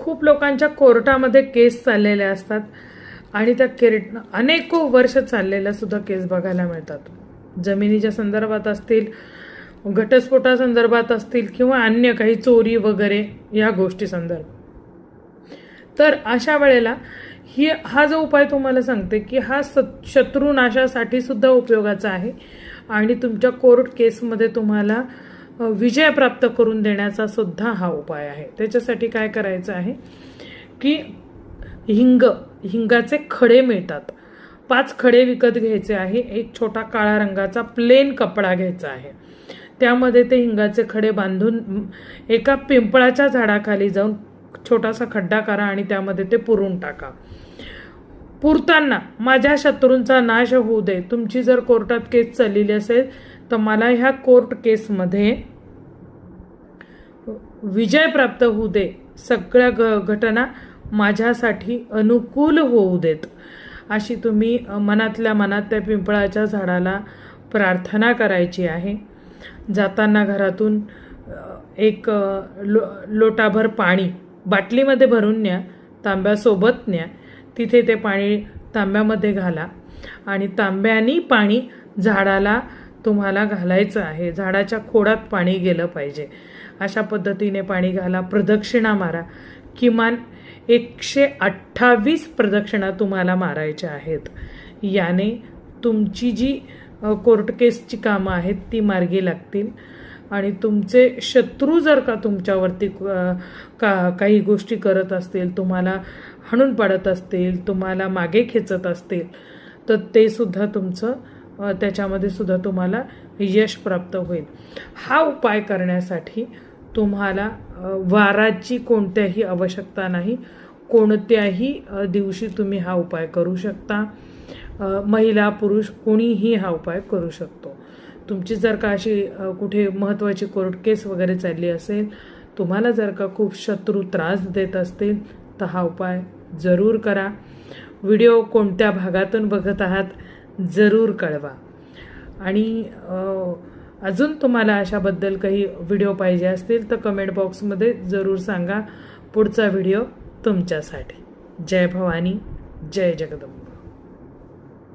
खूप लोकांच्या कोर्टामध्ये केस चाललेल्या असतात आणि त्या केर अनेको वर्ष चाललेल्या सुद्धा केस बघायला मिळतात. जमिनीच्या संदर्भात असतील घटस्फोटासंदर्भात असतील किंवा अन्य काही चोरी वगैरे या गोष्टी संदर्भात तर अशा वेळेला ही हा जो उपाय तुम्हाला सांगते की हा स शत्रुनाशासाठी सुद्धा उपयोगाचा आहे आणि तुमच्या कोर्ट केसमध्ये तुम्हाला विजय प्राप्त करून देण्याचा सुद्धा हा उपाय आहे. त्याच्यासाठी काय करायचं आहे की हिंग हिंगाचे खडे मिळतात. पाच खडे विकत घ्यायचे आहे. एक छोटा काळा रंगाचा प्लेन कपडा घ्यायचा आहे. त्यामध्ये ते हिंगाचे खडे बांधून एका पिंपळाच्या झाडाखाली जाऊन छोटासा खड्डा करा आणि त्यामध्ये ते पुरून टाका. पुरताना माझ्या शत्रूंचा नाश होऊ दे. तुमची जर कोर्टात केस चाललेली असेल तर मला ह्या कोर्ट केसमध्ये विजय प्राप्त होऊ दे. सगळ्या घ घटना माझ्यासाठी अनुकूल होऊ देत. अशी तुम्ही मनातल्या मनात त्या पिंपळाच्या झाडाला प्रार्थना करायची आहे. जाताना घरातून एक लो लोटाभर पाणी बाटलीमध्ये भरून न्या तांब्यासोबत न्या. तिथे ते पाणी तांब्यामध्ये घाला. आणि तांब्यानी पाणी झाडाला तुम्हाला घालायचं आहे. झाडाच्या खोडात पाणी गेलं पाहिजे. अशा पद्धतीने पाणी घाला. प्रदक्षिणा मारा. किमान एकशे अठ्ठावीस प्रदक्षिणा तुम्हाला मारायच्या आहेत. याने तुमची जी कोर्ट केसची कामं आहेत ती मार्गी लागतील. आणि तुमचे शत्रू जर का तुमच्यावरती का काही गोष्टी करत असतील तुम्हाला हाणून पाडत असतील तुम्हाला मागे खेचत असतील तर ते सुद्धा तुमचं त्याच्यामध्ये सुद्धा तुम्हाला यश प्राप्त होईल. हा उपाय करण्यासाठी तुम्हाला वाराची कोणत्याही आवश्यकता नाही. कोणत्याही दिवशी तुम्ही हा उपाय करू शकता. महिला पुरुष कोणीही हा उपाय करू शकतो. तुमची जर का अशी कुठे महत्त्वाची कोर्ट केस वगैरे चालली असेल तुम्हाला जर का खूप शत्रू त्रास देत असतील तर हा उपाय जरूर करा. व्हिडिओ कोणत्या भागातून बघत आहात जरूर कळवा. आणि अजून तुम्हाला अशाबद्दल काही व्हिडिओ पाहिजे असतील तर कमेंट बॉक्समध्ये जरूर सांगा. पुढचा व्हिडिओ तुमच्यासाठी. जय भवानी. जय जगदंबा.